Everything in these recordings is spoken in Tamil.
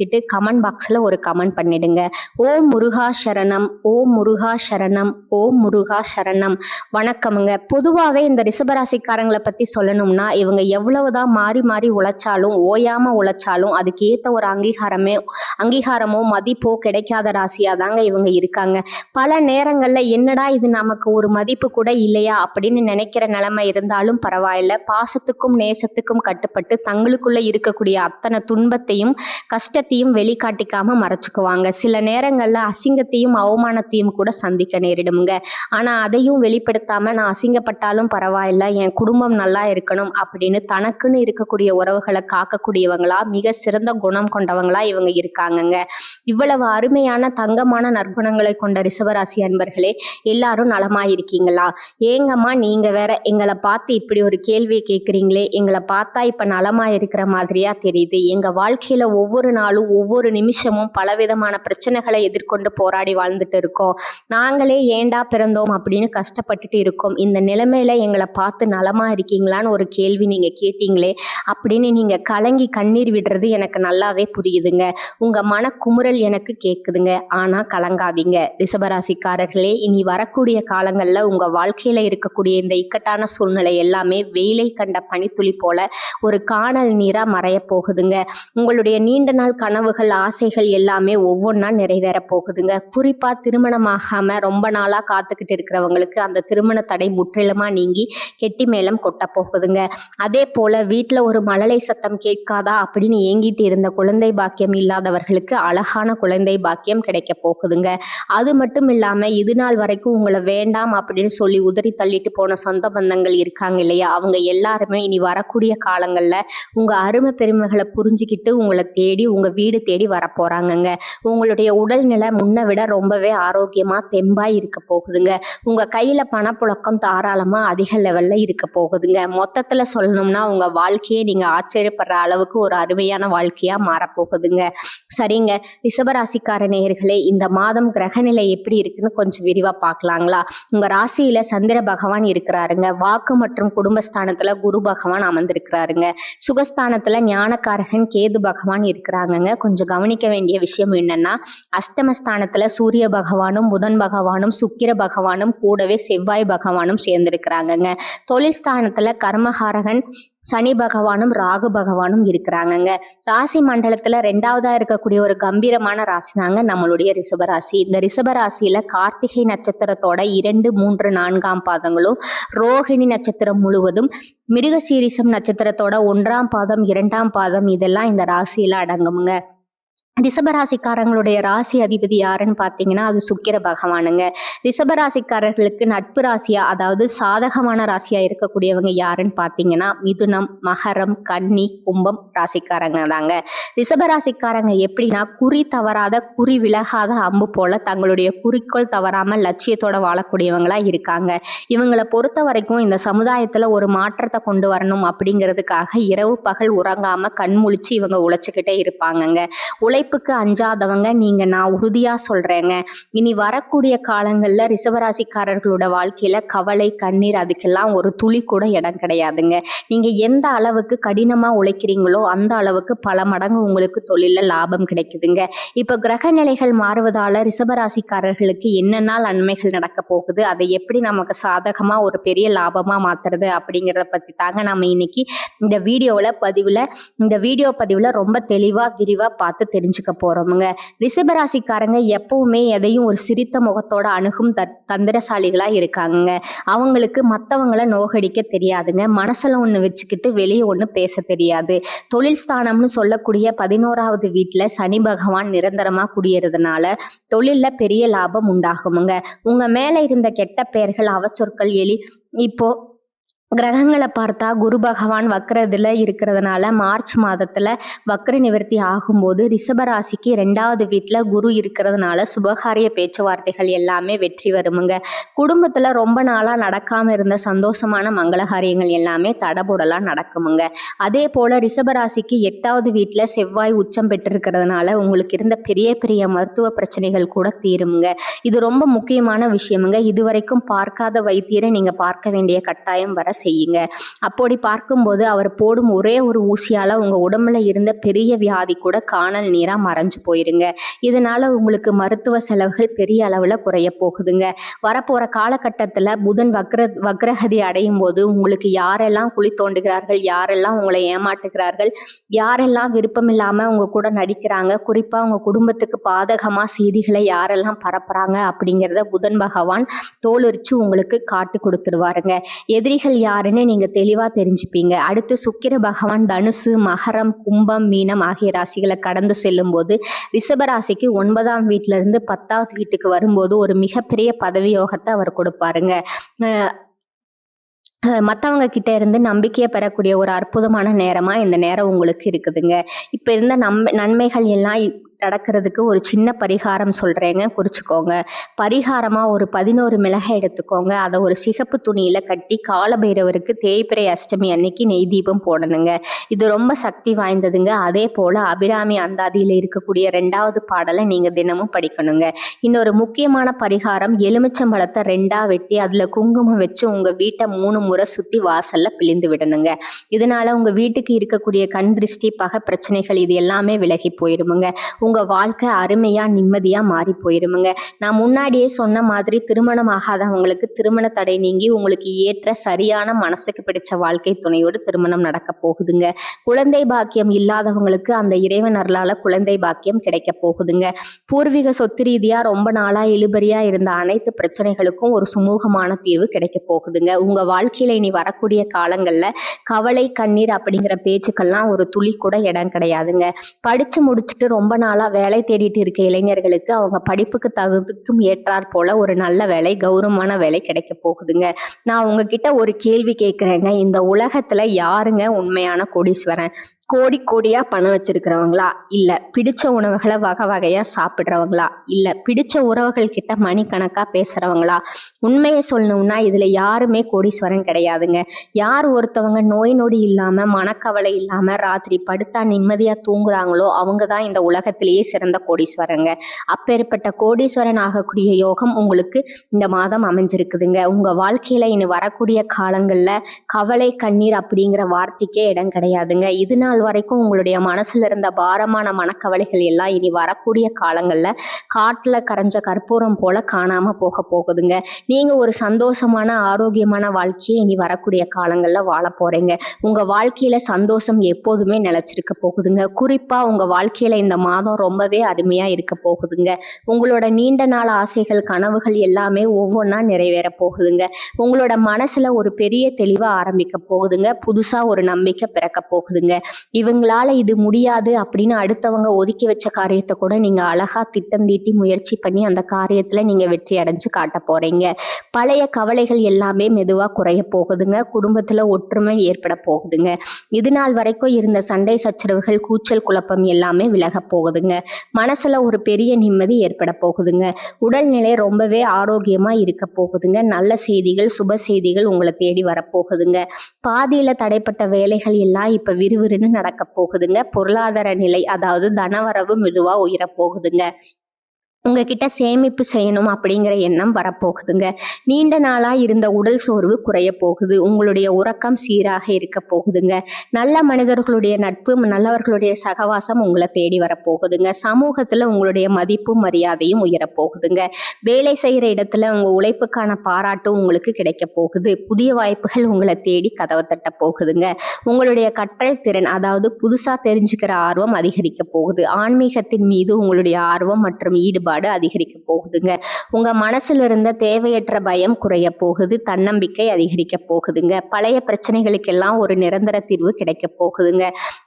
சொல்லிக்கிட்டு கமெண்ட் பாக்ஸில் ஒரு கமெண்ட் பண்ணிடுங்க. ஓம் முருகா சரணம் ஓம் முருகா சரணம் ஓம் முருகா சரணம். வணக்கமுங்க. பொதுவாகவே இந்த ரிஷபராசிக்காரங்களை பற்றி சொல்லணும்னா இவங்க எவ்வளவுதான் மாறி மாறி உழைச்சாலும் ஓயாமல் உழைச்சாலும் அதுக்கு ஏற்ற ஒரு அங்கீகாரமே அங்கீகாரமோ மதிப்போ கிடைக்காத ராசியாக தாங்க இவங்க இருக்காங்க. பல நேரங்களில் என்னடா இது நமக்கு ஒரு மதிப்பு கூட இல்லையா அப்படின்னு நினைக்கிற நிலைமை இருந்தாலும் பரவாயில்ல. பாசத்துக்கும் நேசத்துக்கும் கட்டுப்பட்டு தங்களுக்குள்ளே இருக்கக்கூடிய அத்தனை துன்பத்தையும் கஷ்டத்தையும் வெளிக்காட்டிக்காம மறைச்சுக்குவாங்க. சில நேரங்களில் அசிங்கத்தையும் அவமானத்தையும் கூட சந்திக்க நேரிடுங்க ஆனால் அதையும் வெளிப்படுத்தாம நான் அசிங்கப்பட்டாலும் பரவாயில்ல என் குடும்பம் நல்லா இருக்கணும் அப்படின்னு தனக்குன்னு இருக்கக்கூடிய உறவுகளை காக்கக்கூடியவங்களா மிக சிறந்த குணம் கொண்டவங்களா இவங்க இருக்காங்கங்க. இவ்வளவு அருமையான தங்கமான நற்குணங்களை கொண்ட ரிஷபராசி அன்பர்களே எல்லாரும் நலமா இருக்கீங்களா ஏங்கம்மா நீங்க வேற எங்களை பார்த்து இப்படி ஒரு கேள்வியை கேட்குறீங்களே எங்களை பார்த்தா இப்ப நலமா இருக்கிற மாதிரியா தெரியுது. எங்க வாழ்க்கையில ஒவ்வொரு நாளும் ஒவ்வொரு நிமிஷமும் பலவிதமான பிரச்சனைகளை எதிர்கொண்டு போராடி வாழ்ந்துட்டு இருக்கோம். நாங்களே ஏண்டா பிறந்தோம் அப்படின்னு கஷ்டப்பட்டுட்டு இருக்கோம். இந்த நிலைமையில எங்களை பார்த்து நலமா இருக்கீங்களான்னு ஒரு கேள்வி நீங்க கேட்டீங்களே அப்படின்னு நீங்க கலங்கி கண்ணீர் விடுறது எனக்கு நல்லாவே புரியுதுங்க. உங்க மனக்குமுறல் எனக்கு கேட்குதுங்க ஆனா கலங்காதீங்க. ரிஷபராசிக்காரர்களே இனி வரக்கூடிய காலங்களில் உங்க வாழ்க்கையில இருக்கக்கூடிய இந்த இக்கட்டான சூழ்நிலை எல்லாமே வெயிலை கண்ட பனித்துளி போல ஒரு காணல் நீரா மறைய போகுதுங்க. உங்களுடைய நீண்ட நாள் கனவுகள் ஆசைகள் எல்லாமே ஒவ்வொன்றா நிறைவேற போகுதுங்க. குறிப்பாக திருமணமாகாம ரொம்ப நாளாக காத்துக்கிட்டு இருக்கிறவங்களுக்கு அந்த திருமண தடை முற்றிலுமாக நீங்கி கெட்டி மேளம் கொட்ட போகுதுங்க. அதே போல் வீட்டில் ஒரு மழலை சத்தம் கேட்காதா அப்படின்னு ஏங்கிட்டு இருந்த குழந்தை பாக்கியம் இல்லாதவர்களுக்கு அழகான குழந்தை பாக்கியம் கிடைக்க போகுதுங்க. அது மட்டும் இல்லாமல் இது நாள் வரைக்கும் உங்களை வேண்டாம் அப்படின்னு சொல்லி உதறி தள்ளிட்டு போன சொந்த பந்தங்கள் இருக்காங்க இல்லையா? அவங்க எல்லாருமே இனி வரக்கூடிய காலங்களில் உங்கள் அருமை பெருமைகளை புரிஞ்சுக்கிட்டு உங்களை தேடி உங்கள் வீடு தேடி வரப்போறாங்கங்க. உங்களுடைய உடல்நிலை முன்ன விட ரொம்பவே ஆரோக்கியமா தெம்பாக இருக்க போகுதுங்க. உங்க கையில பணப்புழக்கம் தாராளமா அதிக லெவல்ல இருக்க போகுதுங்க. மொத்தத்துல சொல்லணும்னா உங்க வாழ்க்கையை நீங்க ஆச்சரியப்படுற அளவுக்கு ஒரு அருமையான வாழ்க்கையா மாறப்போகுதுங்க சரிங்க. ரிஷபராசிக்கார நேயர்களே இந்த மாதம் கிரகநிலை எப்படி இருக்குன்னு கொஞ்சம் விரிவா பார்க்கலாங்களா உங்க ராசியில சந்திர பகவான் இருக்கிறாருங்க. வாக்கு மற்றும் குடும்பஸ்தானத்துல குரு பகவான் அமர்ந்திருக்கிறாருங்க. சுகஸ்தானத்துல ஞானக்காரகன் கேது பகவான் இருக்கிறாங்கங்க. கொஞ்சம் கவனிக்க வேண்டிய விஷயம் என்னன்னா அஸ்தமஸ்தானத்துல சூரிய பகவானும் புதன் பகவானும் சுக்கிர பகவானும் கூடவே செவ்வாய் பகவானும் சேர்ந்திருக்கிறாங்கங்க. தொழில் ஸ்தானத்துல கர்மகாரகன் சனி பகவானும் ராகு பகவானும் இருக்கிறாங்கங்க. ராசி மண்டலத்துல ரெண்டாவதா இருக்கக்கூடிய ஒரு கம்பீரமான ராசி தாங்க நம்மளுடைய ரிஷபராசி. இந்த ரிஷபராசியில கார்த்திகை நட்சத்திரத்தோட இரண்டு மூன்று நான்காம் பாதங்களும் ரோஹிணி நட்சத்திரம் முழுவதும் மிருகசீரிசம் நட்சத்திரத்தோட ஒன்றாம் பாதம் இரண்டாம் பாதம் இதெல்லாம் இந்த ராசியில அடங்குமுங்க. ரிஷபராசிக்காரங்களுடைய ராசி அதிபதி யாருன்னு பார்த்தீங்கன்னா அது சுக்கிர பகவானுங்க. ரிஷபராசிக்காரர்களுக்கு நட்பு ராசியா அதாவது சாதகமான ராசியா இருக்கக்கூடியவங்க யாருன்னு பார்த்தீங்கன்னா மிதுனம் மகரம் கன்னி கும்பம் ராசிக்காரங்க தாங்க. ரிஷபராசிக்காரங்க எப்படின்னா குறி தவறாத குறி விலகாத அம்பு போல தங்களுடைய குறிக்கோள் தவறாம லட்சியத்தோட வாழக்கூடியவங்களா இருக்காங்க. இவங்களை பொறுத்த வரைக்கும் இந்த சமுதாயத்துல ஒரு மாற்றத்தை கொண்டு வரணும் அப்படிங்கிறதுக்காக இரவு பகல் உறங்காம கண் முழிச்சு இவங்க உழைச்சிக்கிட்டே இருப்பாங்கங்க. உழை உழைப்புக்கு அஞ்சாதவங்க நீங்க. நான் உறுதியா சொல்றேங்க. இனி வரக்கூடிய காலங்கள்ல ரிசவராசிக்காரர்களோட வாழ்க்கையில கவலை கண்ணீர் அதுக்கெல்லாம் ஒரு துளி கூட இடம் கிடையாதுங்க. நீங்க எந்த அளவுக்கு கடினமா உழைக்கிறீங்களோ அந்த அளவுக்கு பல மடங்கு உங்களுக்கு தொழில லாபம் கிடைக்குதுங்க. இப்ப கிரக நிலைகள் மாறுவதால ரிசவராசிக்காரர்களுக்கு என்னென்ன நன்மைகள் நடக்க போகுது. அதை எப்படி நமக்கு சாதகமா ஒரு பெரிய லாபமா மாத்துறது அப்படிங்கிறத பத்தி தாங்க நம்ம இன்னைக்கு இந்த வீடியோவில் பதிவில் இந்த வீடியோ பதிவில் ரொம்ப தெளிவாக விரிவாக பார்த்து தெரிஞ்சு தெரிஞ்சுக்க போகிறோமுங்க ரிஷபராசிக்காரங்க எப்பவுமே எதையும் ஒரு சிரித்த முகத்தோட அணுகும் த தந்திரசாலிகளாக இருக்காங்கங்க. அவங்களுக்கு மற்றவங்கள நோகடிக்க தெரியாதுங்க. மனசில் ஒன்று வச்சுக்கிட்டு வெளியே ஒன்று பேச தெரியாது. தொழில் ஸ்தானம்னு சொல்லக்கூடிய பதினோராவது வீட்டில் சனி பகவான் நிரந்தரமாக குடியறதுனால தொழிலில் பெரிய லாபம் உண்டாகுமுங்க. உங்கள் மேலே இருந்த கெட்ட பெயர்கள் அவச்சொற்கள் எலி இப்போ கிரகங்களை பார்த்தா குரு பகவான் வக்ரத்தில் இருக்கிறதுனால மார்ச் மாதத்தில் வக்கர நிவர்த்தி ஆகும்போது ரிஷபராசிக்கு ரெண்டாவது வீட்டில் குரு இருக்கிறதுனால சுபகாரிய பேச்சுவார்த்தைகள் எல்லாமே வெற்றி வருமுங்க. குடும்பத்தில் ரொம்ப நாளாக நடக்காமல் இருந்த சந்தோஷமான மங்களகாரியங்கள் எல்லாமே தடபுடலாக நடக்குமுங்க. அதே போல் ரிஷபராசிக்கு எட்டாவது வீட்டில் செவ்வாய் உச்சம் பெற்றிருக்கிறதுனால உங்களுக்கு இருந்த பெரிய பெரிய மருத்துவ பிரச்சனைகள் கூட தீருமுங்க. இது ரொம்ப முக்கியமான விஷயமுங்க. இதுவரைக்கும் பார்க்காத வைத்தியரை நீங்கள் பார்க்க வேண்டிய கட்டாயம் வர செய்யுங்க. அப்படி பார்க்கும்போது அவர் போடும் ஒரே ஒரு ஊசியால் உங்கள் உடம்புல இருந்த பெரிய வியாதி கூட காணல் நீராக மறைஞ்சு போயிருங்க. இதனால் உங்களுக்கு மருத்துவ செலவுகள் பெரிய அளவில் குறைய போகுதுங்க. வரப்போகிற காலகட்டத்தில் புதன் வக்ர வக்ரகதி அடையும் போது உங்களுக்கு யாரெல்லாம் குழி தோண்டுகிறார்கள் யாரெல்லாம் உங்களை ஏமாற்றுகிறார்கள் யாரெல்லாம் விருப்பம் இல்லாமல் உங்கள் கூட நடிக்கிறாங்க குறிப்பாக உங்கள் குடும்பத்துக்கு பாதகமாக செய்திகளை யாரெல்லாம் பரப்புகிறாங்க அப்படிங்கிறத புதன் பகவான் தோலுரிச்சு உங்களுக்கு காட்டு கொடுத்துடுவாருங்க எதிரிகள் யாருன்னு நீங்கள் தெளிவாக தெரிஞ்சுப்பீங்க. அடுத்து சுக்கிர பகவான் தனுசு மகரம் கும்பம் மீனம் ஆகிய ராசிகளை கடந்து செல்லும்போது ரிஷபராசிக்கு ஒன்பதாம் வீட்டில இருந்து பத்தாவது வீட்டுக்கு வரும்போது ஒரு மிகப்பெரிய பதவி யோகத்தை அவர் கொடுப்பாருங்க. மற்றவங்க கிட்ட இருந்து நம்பிக்கையை பெறக்கூடிய ஒரு அற்புதமான நேரமாக இந்த நேரம் உங்களுக்கு இருக்குதுங்க. இப்போ இருந்த நம் நன்மைகள் எல்லாம் நடக்கிறதுக்கு ஒரு சின்ன பரிகாரம் சொல்கிறேங்க குறிச்சிக்கோங்க. பரிகாரமாக ஒரு பதினோரு மிளகாய் எடுத்துக்கோங்க. அதை ஒரு சிகப்பு துணியில் கட்டி காலபைரவருக்கு தேய்பிரை அஷ்டமி அன்னைக்கு நெய் தீபம் போடணுங்க. இது ரொம்ப சக்தி வாய்ந்ததுங்க. அதே போல் அபிராமி அந்தாதியில் இருக்கக்கூடிய ரெண்டாவது பாடலை நீங்கள் தினமும் படிக்கணுங்க. இன்னொரு முக்கியமான பரிகாரம் எலுமிச்சம்பழத்தை ரெண்டாக வெட்டி அதில் குங்குமம் வச்சு உங்கள் வீட்டை மூணு முறை சுற்றி வாசலில் பிழிந்து விடணுங்க. இதனால் உங்கள் வீட்டுக்கு இருக்கக்கூடிய கண் திருஷ்டி பக பிரச்சனைகள் இது எல்லாமே விலகி போயிருமுங்க. உங்கள் வாழ்க்கை அருமையாக நிம்மதியாக மாறி போயிருமுங்க. நான் முன்னாடியே சொன்ன மாதிரி திருமணம் ஆகாதவங்களுக்கு திருமண தடை நீங்கி உங்களுக்கு ஏற்ற சரியான மனசுக்கு பிடிச்ச வாழ்க்கை துணையோடு திருமணம் நடக்க போகுதுங்க. குழந்தை பாக்கியம் இல்லாதவங்களுக்கு அந்த இறைவன் அருளால் குழந்தை பாக்கியம் கிடைக்க போகுதுங்க. பூர்வீக சொத்து ரீதியாக ரொம்ப நாளாக இழுபறியாக இருந்த அனைத்து பிரச்சனைகளுக்கும் ஒரு சுமூகமான தீர்வு கிடைக்க போகுதுங்க. உங்கள் வாழ்க்கையில் இனி வரக்கூடிய காலங்களில் கவலை கண்ணீர் அப்படிங்கிற பேச்சுக்கெல்லாம் ஒரு துளி கூட இடம் கிடையாதுங்க. படித்து முடிச்சுட்டு ரொம்ப நாளாக நாளாக வேலை தேடிட்டு இருக்க இளைஞர்களுக்கு அவங்க படிப்புக்கு தகுதிக்கும் ஏற்றாற் போல ஒரு நல்ல வேலை கௌரவமான வேலை கிடைக்க போகுதுங்க. நான் உங்ககிட்ட ஒரு கேள்வி கேட்குறேங்க இந்த உலகத்தில் யாருங்க உண்மையான கோடீஸ்வரன்? கோடி கோடியாக பணம் வச்சிருக்கிறவங்களா? இல்லை பிடிச்ச உணவுகளை வகை வகையாக சாப்பிட்றவங்களா? இல்லை பிடிச்ச உறவுகள் கிட்ட மணிக்கணக்காக பேசுகிறவங்களா உண்மையை சொல்லணும்னா இதில் யாருமே கோடீஸ்வரன் கிடையாதுங்க. யார் ஒருத்தவங்க நோய் நொடி இல்லாமல் மனக்கவலை இல்லாமல் ராத்திரி படுத்தா நிம்மதியாக தூங்குறாங்களோ அவங்க தான் இந்த உலகத்திலேயே சிறந்த கோடீஸ்வரங்க. அப்பேற்பட்ட கோடீஸ்வரன் ஆகக்கூடிய யோகம் உங்களுக்கு இந்த மாதம் அமைஞ்சிருக்குதுங்க. உங்கள் வாழ்க்கையில் இனி வரக்கூடிய காலங்களில் கவலை கண்ணீர் அப்படிங்கிற வார்த்தைக்கே இடம் கிடையாதுங்க. இதனால் நாள் வரைக்கும் உங்களுடைய மனசில் இருந்த பாரமான மனக்கவலைகள் எல்லாம் இனி வரக்கூடிய காலங்களில் காட்டில் கரைஞ்ச கற்பூரம் போல காணாமல் போக போகுதுங்க. நீங்கள் ஒரு சந்தோஷமான ஆரோக்கியமான வாழ்க்கையை இனி வரக்கூடிய காலங்களில் வாழ போகிறீங்க உங்கள் வாழ்க்கையில் சந்தோஷம் எப்போதுமே நிலச்சிருக்க போகுதுங்க. குறிப்பாக உங்கள் வாழ்க்கையில் இந்த மாதம் ரொம்பவே அருமையாக இருக்க போகுதுங்க. உங்களோட நீண்ட நாள் ஆசைகள் கனவுகள் எல்லாமே ஒவ்வொன்றா நிறைவேற போகுதுங்க. உங்களோட மனசில் ஒரு பெரிய தெளிவாக ஆரம்பிக்க போகுதுங்க. புதுசாக ஒரு நம்பிக்கை பிறக்க போகுதுங்க. இவங்களால இது முடியாது அப்படின்னு அடுத்தவங்க ஒதுக்கி வச்ச காரியத்தை கூட நீங்க அழகா திட்டம் தீட்டி முயற்சி பண்ணி அந்த காரியத்துல நீங்க வெற்றி அடைஞ்சு காட்ட போறீங்க. பழைய கவலைகள் எல்லாமே மெதுவா குறைய போகுதுங்க. குடும்பத்துல ஒற்றுமை ஏற்பட போகுதுங்க. இது நாள் வரைக்கும் இருந்த சண்டை சச்சரவுகள் கூச்சல் குழப்பம் எல்லாமே விலக போகுதுங்க. மனசுல ஒரு பெரிய நிம்மதி ஏற்பட போகுதுங்க. உடல்நிலை ரொம்பவே ஆரோக்கியமா இருக்க போகுதுங்க. நல்ல செய்திகள் சுப செய்திகள் உங்களை தேடி வரப்போகுதுங்க. பாதியில தடைப்பட்ட வேலைகள் எல்லாம் இப்ப விறுவிறுன்னு நடக்க போகுதுங்க பொருளாதார நிலை அதாவது தனவரவு மெதுவாக உயரப்போகுதுங்க. உங்ககிட்ட சேமிப்பு செய்யணும் அப்படிங்கிற எண்ணம் வரப்போகுதுங்க. நீண்ட நாளாக இருந்த உடல் சோர்வு குறைய போகுது. உங்களுடைய உறக்கம் சீராக இருக்க போகுதுங்க. நல்ல மனிதர்களுடைய நட்பு நல்லவர்களுடைய சகவாசம் உங்களை தேடி வரப்போகுதுங்க. சமூகத்தில் உங்களுடைய மதிப்பும் மரியாதையும் உயரப்போகுதுங்க வேலை செய்கிற இடத்துல உங்கள் உழைப்புக்கான பாராட்டும் உங்களுக்கு கிடைக்க போகுது. புதிய வாய்ப்புகள் உங்களை தேடி கதவை தட்ட போகுதுங்க. உங்களுடைய கற்றல் திறன் அதாவது புதுசாக தெரிஞ்சுக்கிற ஆர்வம் அதிகரிக்க போகுது. ஆன்மீகத்தின் மீது உங்களுடைய ஆர்வம் மற்றும் ஈடுபாடு ஈடுபாடு அதிகரிக்க போகுதுங்க. உங்க மனசுல இருந்த தேவையற்ற பயம் குறைய போகுது தன்னம்பிக்கை அதிகரிக்க போகுதுங்க. பழைய பிரச்சனைகளுக்கெல்லாம் ஒரு நிரந்தர தீர்வு கிடைக்க போகுதுங்க.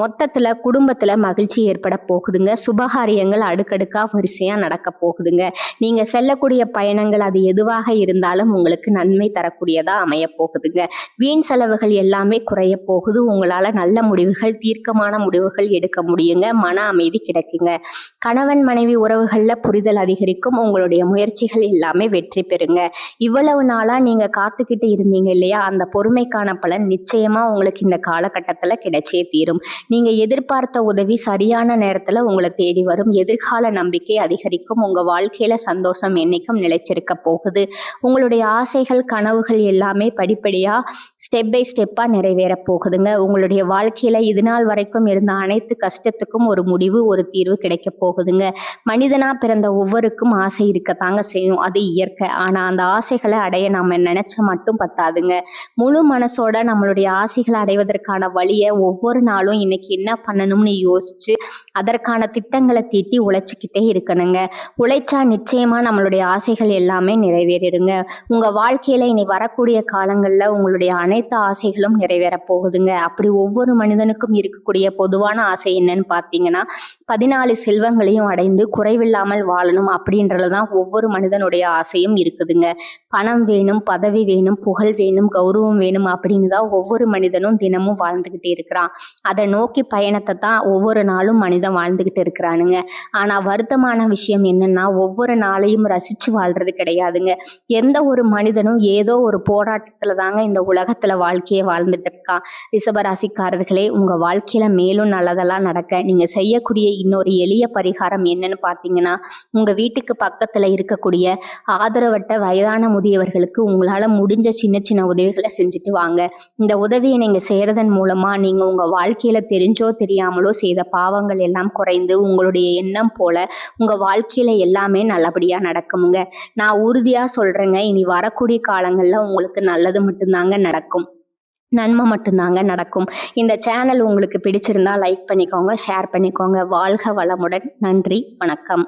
மொத்தத்துல குடும்பத்துல மகிழ்ச்சி ஏற்பட போகுதுங்க. சுபகாரியங்கள் அடுக்கடுக்கா வரிசையா நடக்க போகுதுங்க. நீங்க செல்லக்கூடிய பயணங்கள் அது எதுவாக இருந்தாலும் உங்களுக்கு நன்மை தரக்கூடியதா அமைய போகுதுங்க. வீண் செலவுகள் எல்லாமே குறைய போகுது. உங்களால நல்ல முடிவுகள் தீர்க்கமான முடிவுகள் எடுக்க முடியுங்க. மன அமைதி கிடைக்குங்க. கணவன் மனைவி உறவுகள்ல புரிதல் அதிகரிக்கும். உங்களுடைய முயற்சிகள் எல்லாமே வெற்றி பெறுங்க. இவ்வளவு நாளா நீங்க காத்துக்கிட்டு இருந்தீங்க இல்லையா? அந்த பொறுமைக்கான பலன் நிச்சயமா உங்களுக்கு இந்த காலகட்டத்துல கிடைச்சே தீரும். நீங்க எதிர்பார்த்த உதவி சரியான நேரத்துல உங்களை தேடி வரும். எதிர்கால நம்பிக்கை அதிகரிக்கும். உங்க வாழ்க்கையில சந்தோஷம் என்னைக்கும் நிலைச்சிருக்க போகுது. உங்களுடைய ஆசைகள் கனவுகள் எல்லாமே படிப்படியா ஸ்டெப் பை ஸ்டெப்பா நிறைவேற போகுதுங்க. உங்களுடைய வாழ்க்கையில இது நாள் வரைக்கும் இருந்த அனைத்து கஷ்டத்துக்கும் ஒரு முடிவு ஒரு தீர்வு கிடைக்க போகுதுங்க. மனிதனா பிறந்த ஒவ்வொருக்கும் ஆசை இருக்கத்தாங்க செய்யும். அது இயற்கை. ஆனால் அந்த ஆசைகளை அடைய நாம நினைச்ச மட்டும் பத்தாதுங்க. முழு மனசோட நம்மளுடைய ஆசைகளை அடைவதற்கான வழியை ஒவ்வொரு நாளும் இன்னைக்கு என்ன பண்ணணும்னு யோசிச்சு அதற்கான திட்டங்களை தீட்டி உழைச்சிக்கிட்டே இருக்கணுங்க. உழைச்சா நிச்சயமா நம்மளுடைய ஆசைகள் எல்லாமே நிறைவேறிடுங்க. உங்க வாழ்க்கையில இனி வரக்கூடிய காலங்கள்ல உங்களுடைய அனைத்து ஆசைகளும் நிறைவேற போகுதுங்க. அப்படி ஒவ்வொரு மனிதனுக்கும் இருக்கக்கூடிய பொதுவான ஆசை என்னன்னு பார்த்தீங்கன்னா பதினாலு செல்வங்களையும் அடைந்து குறைவில்லாமல் வாழணும் அப்படின்றது தான் ஒவ்வொரு மனிதனுடைய ஆசையும் இருக்குதுங்க. பணம் வேணும் பதவி வேணும் புகழ் வேணும் கௌரவம் வேணும் அப்படின்னு தான் ஒவ்வொரு மனிதனும் தினமும் வாழ்ந்துக்கிட்டே இருக்கிறான். அதை நோக்கி பயணத்தை தான் ஒவ்வொரு நாளும் மனிதன் வாழ்ந்துக்கிட்டு இருக்கிறானுங்க. ஆனால் வருத்தமான விஷயம் என்னன்னா ஒவ்வொரு நாளையும் ரசித்து வாழ்றது கிடையாதுங்க. எந்த ஒரு மனிதனும் ஏதோ ஒரு போராட்டத்தில் தாங்க இந்த உலகத்தில் வாழ்க்கையை வாழ்ந்துட்டு இருக்கான். ரிஷபராசிக்காரர்களே உங்கள் வாழ்க்கையில் மேலும் நல்லதெல்லாம் நடக்க நீங்கள் செய்யக்கூடிய இன்னொரு எளிய பரிகாரம் என்னன்னு பார்த்தீங்கன்னா உங்கள் வீட்டுக்கு பக்கத்தில் இருக்கக்கூடிய ஆதரவற்ற வயதான முதியவர்களுக்கு உங்களால் முடிஞ்ச சின்ன சின்ன உதவிகளை செஞ்சுட்டு வாங்க. இந்த உதவியை நீங்கள் செய்கிறதன் மூலமாக நீங்கள் உங்கள் வாழ்க்கையில் தெரிஞ்சோ தெரியாமலோ செய்த பாவங்கள் எல்லாம் குறைந்து உங்களுடைய எண்ணம் போல உங்கள் வாழ்க்கையில் எல்லாமே நல்லபடியாக நடக்குமுங்க. நான் உறுதியாக சொல்கிறேங்க இனி வரக்கூடிய காலங்களில் உங்களுக்கு நல்லது மட்டும்தாங்க நடக்கும். நன்மை மட்டும்தாங்க நடக்கும். இந்த சேனல் உங்களுக்கு பிடிச்சிருந்தா லைக் பண்ணிக்கோங்க ஷேர் பண்ணிக்கோங்க. வாழ்க வளமுடன். நன்றி வணக்கம்.